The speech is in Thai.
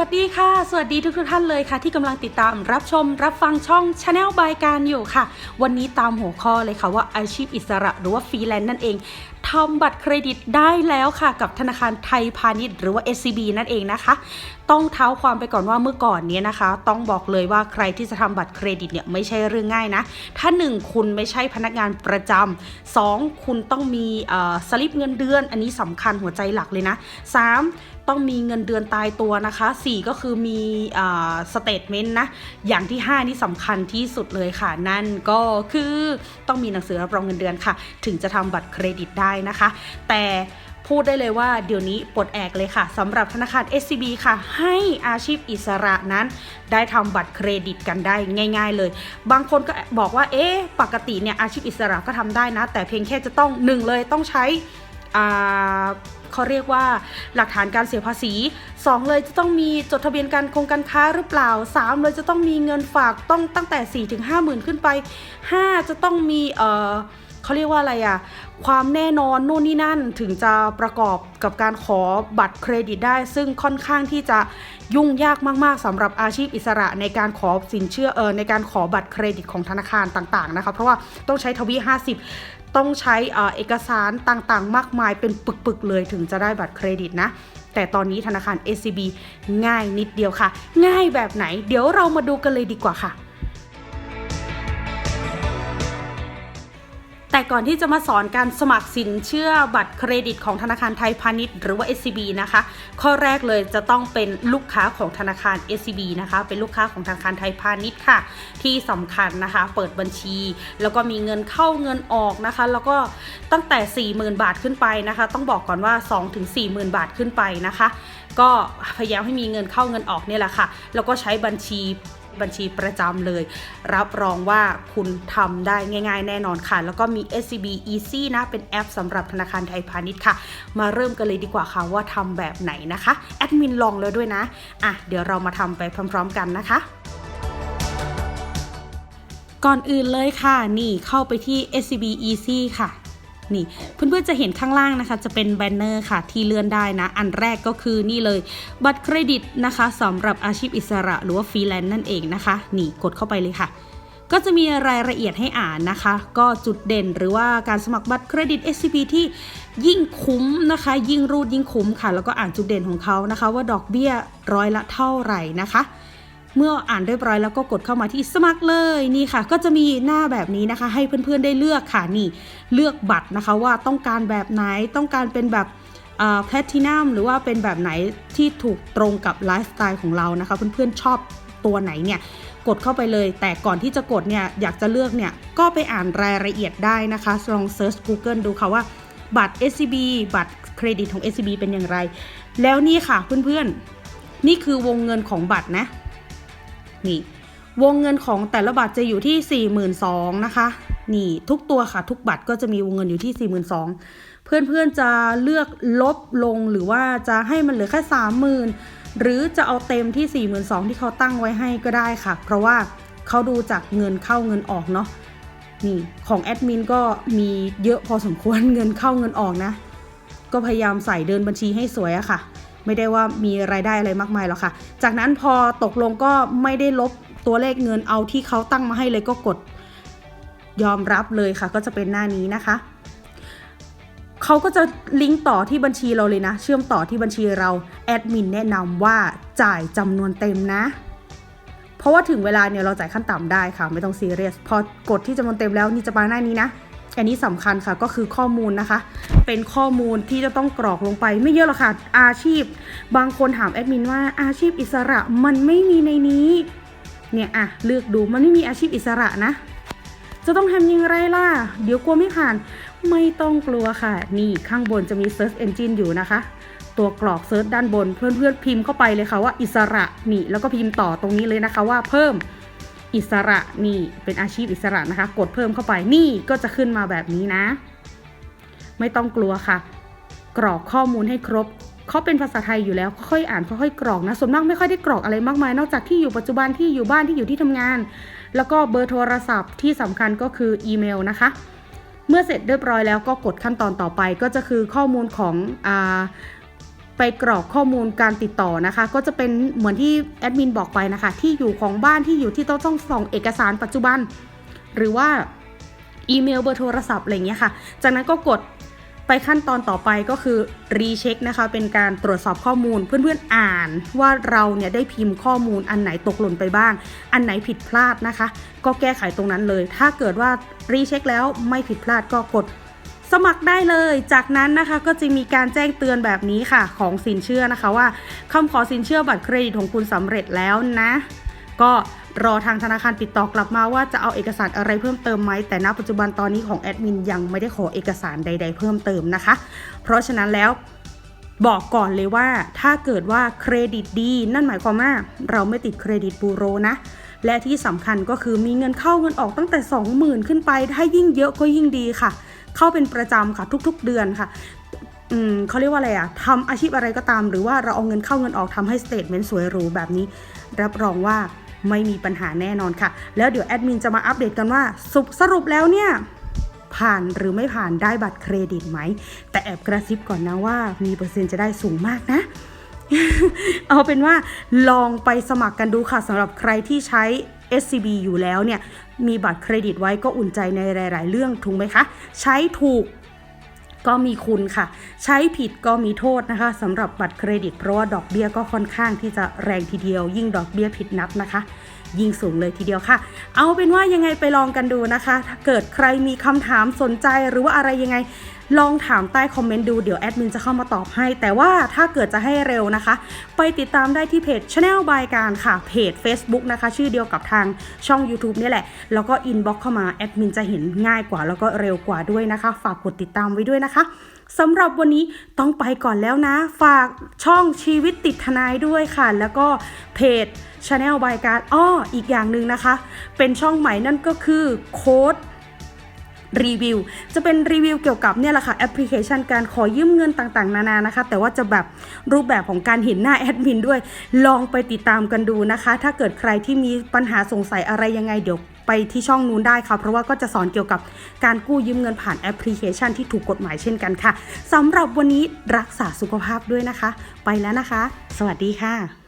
วัสดีค่ะ สวัสดีทุกทท่านเลยค่ะ ที่กำลังติดตามรับชมรับฟังช่อง Channel บายการอยู่ค่ะ วันนี้ตามหัวข้อเลยค่ะว่าอาชีพอิสระหรือว่าฟรีแลนซ์นั่นเองทำบัตรเครดิตได้แล้วค่ะ กับธนาคารไทยพาณิชย์หรือว่า SCB นั่นเองนะคะ ต้องเท้าความไปก่อนว่าเมื่อก่อนเนี้ยนะคะ ต้องบอกเลยว่าใครที่จะทำบัตรเครดิตเนี่ยไม่ใช่เรื่องง่ายนะ ถ้า 1 คุณไม่ใช่พนักงานประจำสองคุณต้องมีสลิปเงินเดือน อันนี้สำคัญหัวใจหลักเลยนะสามต้องมีเงินเดือนตายตัวนะคะ 4 ก็คือมีสเตทเมนต์นะ อย่างที่ 5 นี่สำคัญที่สุดเลยค่ะ นั่นก็คือต้องมีหนังสือรับรองเงินเดือนค่ะ ถึงจะทำบัตรเครดิตได้นะคะ แต่ พูดได้เลยว่าเดี๋ยวนี้ปลดแอกเลยค่ะสำหรับธนาคาร SCB ค่ะ ให้อาชีพอิสระนั้น ได้ทำบัตรเครดิตกันได้ง่าย ๆ เลย บางคนก็บอกว่าเอ๊ะปกติเนี่ยอาชีพอิสระก็ทำได้นะ แต่เพียงแค่จะต้องหนึ่งเลยต้องใช้เขาเรียกว่าหลักฐานการเสียภาษี 2 เลยจะต้องมีจดทะเบียนการคงการค้าหรือเปล่า 3 เลยจะต้องมีเงินฝากต้องตั้งแต่4ี่ถึงห้าหมื่นขึ้นไป 5 จะต้องมีเอ่อ เขาเรียกว่าอะไรอะความแน่นอนนู่นนี่นั่นถึงจะประกอบกับการขอบัตรเครดิตได้ ซึ่งค่อนข้างที่จะยุ่งยากมากๆสำหรับอาชีพอิสระในการขอสินเชื่อเออในการขอบัตรเครดิตของธนาคารต่างๆนะคะเพราะว่าต้องใช้ทวี 50ต้องใช้เออเอกสารต่างๆ มากมายเป็นปึกๆ เลยถึงจะได้บัตรเครดิตนะ แต่ตอนนี้ธนาคาร SCB ง่ายนิดเดียวค่ะ ง่ายแบบไหน เดี๋ยวเรามาดูกันเลยดีกว่าค่ะ แต่ก่อนที่จะมาสอนการสมัครสินเชื่อบัตรเครดิตของธนาคารไทยพาณิชย์หรือว่า SCB นะคะ ข้อแรกเลยจะต้องเป็นลูกค้าของธนาคาร SCB นะคะ เป็นลูกค้าของธนาคารไทยพาณิชย์ค่ะ ที่สำคัญนะคะ เปิดบัญชี แล้วก็มีเงินเข้าเงินออกนะคะ แล้วก็ตั้งแต่ 40,000 บาทขึ้นไปนะคะ ต้องบอกก่อนว่า 2-40,000 บาทขึ้นไปนะคะ ก็พยายามให้มีเงินเข้าเงินออกเนี่ยแหละค่ะ แล้วก็ใช้บัญชี บัญชีประจำเลย รับรองว่าคุณทำได้ง่าย ๆ แน่นอนค่ะ แล้วก็มี SCB Easy นะ เป็นแอปสำหรับธนาคารไทยพาณิชย์ค่ะ มาเริ่มกันเลยดีกว่าค่ะว่าทำแบบไหนนะคะ แอดมินลองแล้วด้วยนะ อะ เดี๋ยวเรามาทำไปพร้อม ๆ กันนะคะก่อนอื่นเลยค่ะ นี่เข้าไปที่ SCB Easy ค่ะ นี่เพื่อนๆจะเห็นข้างล่างนะคะ จะเป็นแบนเนอร์ค่ะที่เลื่อนได้นะ อันแรกก็คือนี่เลย บัตรเครดิตนะคะสำหรับอาชีพอิสระหรือว่าฟรีแลนซ์นั่นเองนะคะ นี่กดเข้าไปเลยค่ะ ก็จะมีรายละเอียดให้อ่านนะคะ ก็จุดเด่นหรือว่าการสมัครบัตรเครดิต SCB ที่ยิ่งคุ้มนะคะ ยิ่งรูดยิ่งคุ้มค่ะ แล้วก็อ่านจุดเด่นของเขานะคะ ว่าดอกเบี้ยร้อยละเท่าไหร่นะคะ เมื่ออ่านเรียบร้อยแล้วก็กดเข้ามาที่สมัครเลยนี่ค่ะ ก็จะมีหน้าแบบนี้นะคะ ให้เพื่อนๆได้เลือกค่ะนี่ เลือกบัตรนะคะว่าต้องการแบบไหนต้องการเป็นแบบแพลตินัมหรือว่าเป็นแบบไหนที่ถูกตรงกับไลฟ์สไตล์ของเรานะคะ เพื่อนๆชอบตัวไหนเนี่ยกดเข้าไปเลย แต่ก่อนที่จะกดเนี่ยอยากจะเลือกเนี่ยก็ไปอ่านรายละเอียดได้นะคะ ลองเซิร์ช Google ดูค่ะว่าบัตร SCB บัตรเครดิตของ SCB เป็นอย่างไร แล้วนี่ค่ะเพื่อนๆ นี่คือวงเงินของบัตรนะ นี่ วงเงินของแต่ละบัตรจะอยู่ที่ 42,000นะคะ นี่ทุกตัวค่ะ ทุกบัตรก็จะมีวงเงินอยู่ที่ 42,000 เพื่อนๆจะเลือกลบลงหรือว่าจะให้มันเหลือแค่ 30,000 หรือจะเอาเต็มที่ 42,000 ที่เขาตั้งไว้ให้ก็ได้ค่ะ เพราะว่าเขาดูจากเงินเข้าเงินออกเนาะนี่ของแอดมินก็มีเยอะพอสมควรเงินเข้าเงินออกนะ ก็พยายามใส่เดินบัญชีให้สวยอะค่ะ ไม่ได้ว่ามีรายได้อะไรมากมายหรอกค่ะ จากนั้นพอตกลงก็ไม่ได้ลบตัวเลขเงินเอาที่เขาตั้งมาให้เลยก็กดยอมรับเลยค่ะ ก็จะเป็นหน้านี้นะคะ เขาก็จะลิงก์ต่อที่บัญชีเราเลยนะ เชื่อมต่อที่บัญชีเราแอดมินแนะนำว่าจ่ายจำนวนเต็มนะเพราะว่าถึงเวลาเนี่ยเราจ่ายขั้นต่ำได้ค่ะ ไม่ต้องซีเรียสพอกดที่จำนวนเต็มแล้วนี่จะมาหน้านี้นะ อันนี้สำคัญค่ะก็คือข้อมูลนะคะ เป็นข้อมูลที่จะต้องกรอกลงไป ไม่เยอะหรอกค่ะ อาชีพ บางคนถามแอดมินว่าอาชีพอิสระมันไม่มีในนี้ เนี่ยอะเลือกดูมันไม่มีอาชีพอิสระนะ จะต้องทำยังไงล่ะ เดี๋ยวกลัวไม่ผ่าน ไม่ต้องกลัวค่ะ นี่ข้างบนจะมี Search Engine อยู่นะคะ ตัวกรอกเซิร์ชด้านบนเพื่อนๆพิมพ์เข้าไปเลยค่ะว่าอิสระนี่แล้วก็พิมพ์ต่อตรงนี้เลยนะคะว่าเพิ่ม อิสระนี่เป็นอาชีพอิสระนะคะ กดเพิ่มเข้าไปนี่ก็จะขึ้นมาแบบนี้นะ ไม่ต้องกลัวค่ะ กรอกข้อมูลให้ครบเขาเป็นภาษาไทยอยู่แล้วค่อยอ่านค่อยกรอกนะส่วนมากไม่ค่อยได้กรอกอะไรมากมาย นอกจากที่อยู่ปัจจุบันที่อยู่บ้านที่อยู่ที่ทำงาน แล้วก็เบอร์โทรศัพท์ที่สำคัญก็คืออีเมลนะคะ เมื่อเสร็จเรียบร้อยแล้วก็กดขั้นตอนต่อไปก็จะคือข้อมูลของอา ไปกรอกข้อมูลการติดต่อนะคะ ก็จะเป็นเหมือนที่แอดมินบอกไปนะคะ ที่อยู่ของบ้านที่อยู่ที่ต้องต้องส่งเอกสารปัจจุบัน หรือว่าอีเมลเบอร์โทรศัพท์อะไรเงี้ยค่ะ จากนั้นก็กดไปขั้นตอนต่อไปก็คือรีเช็คนะคะ เป็นการตรวจสอบข้อมูลเพื่อนๆอ่านว่าเราเนี่ยได้พิมพ์ข้อมูลอันไหนตกหล่นไปบ้าง อันไหนผิดพลาดนะคะ ก็แก้ไขตรงนั้นเลย ถ้าเกิดว่ารีเช็คแล้วไม่ผิดพลาดก็กด สมัครได้เลย จากนั้นนะคะก็จะมีการแจ้งเตือนแบบนี้ค่ะ ของสินเชื่อนะคะว่าคำขอสินเชื่อบัตรเครดิตของคุณสำเร็จแล้วนะ ก็รอทางธนาคารติดต่อกลับมาว่าจะเอาเอกสารอะไรเพิ่มเติมไหมแต่ณปัจจุบันตอนนี้ของแอดมินยังไม่ได้ขอเอกสารใด ๆ เพิ่มเติมนะคะ เพราะฉะนั้นแล้วบอกก่อนเลยว่าถ้าเกิดว่าเครดิตดี นั่นหมายความว่าเราไม่ติดเครดิตบูโรนะ และที่สำคัญก็คือมีเงินเข้าเงินออกตั้งแต่ 20,000 ขึ้นไป ถ้ายิ่งเยอะก็ยิ่งดีค่ะ เข้าเป็นประจำค่ะทุก ๆ เดือนค่ะเขาเรียกว่าอะไรอะทำอาชีพอะไรก็ตาม หรือว่าเราเอาเงินเข้าเงินออกทำให้สเตทเมนต์สวยหรูแบบนี้ รับรองว่าไม่มีปัญหาแน่นอนค่ะ แล้วเดี๋ยวแอดมินจะมาอัปเดตกันว่าสุสรุปแล้วเนี่ยผ่านหรือไม่ผ่านได้บัตรเครดิตไหม แต่แอบกระซิบก่อนนะว่ามีเปอร์เซ็นต์จะได้สูงมากนะ เอาเป็นว่าลองไปสมัครกันดูค่ะสำหรับใครที่ใช้ SCB อยู่แล้วเนี่ยมีบัตรเครดิตไว้ก็อุ่นใจในหลาย ๆ เรื่องถูกไหมคะ ใช้ถูกก็มีคุณค่ะ ใช้ผิดก็มีโทษนะคะสำหรับบัตรเครดิตเพราะว่าดอกเบี้ยก็ค่อนข้างที่จะแรงทีเดียว ยิ่งดอกเบี้ยผิดนัดนะคะ ยิ่งสูงเลยทีเดียวค่ะ เอาเป็นว่ายังไงไปลองกันดูนะคะ ถ้าเกิดใครมีคำถามสนใจหรือว่าอะไรยังไง ลองถามใต้คอมเมนต์ดูเดี๋ยวแอดมินจะเข้ามาตอบให้ แต่ว่าถ้าเกิดจะให้เร็วนะคะ ไปติดตามได้ที่เพจ Channel by การค่ะ เพจ Facebook นะคะ ชื่อเดียวกับทางช่อง YouTube นี่แหละ แล้วก็อินบ็อกเข้ามาแอดมินจะเห็นง่ายกว่าแล้วก็เร็วกว่าด้วยนะคะ ฝากกดติดตามไว้ด้วยนะคะ สำหรับวันนี้ต้องไปก่อนแล้วนะ ฝากช่องชีวิตติดทนายด้วยค่ะ แล้วก็เพจ Channel by การอ้ออีกอย่างหนึ่งนะคะ เป็นช่องใหม่นั่นก็คือโค้ดรีวิว จะเป็นรีวิวเกี่ยวกับเนี่ยแหละค่ะแอปพลิเคชันการขอยืมเงินต่างๆ นานานะคะ แต่ว่าจะแบบรูปแบบของการเห็นหน้าแอดมินด้วย ลองไปติดตามกันดูนะคะ ถ้าเกิดใครที่มีปัญหาสงสัยอะไรยังไงเดี๋ยว ไปที่ช่องนู้นได้ค่ะ เพราะว่าก็จะสอนเกี่ยวกับการกู้ยืมเงินผ่านแอปพลิเคชันที่ถูกกฎหมายเช่นกันค่ะสำหรับวันนี้รักษาสุขภาพด้วยนะคะ ไปแล้วนะคะ สวัสดีค่ะ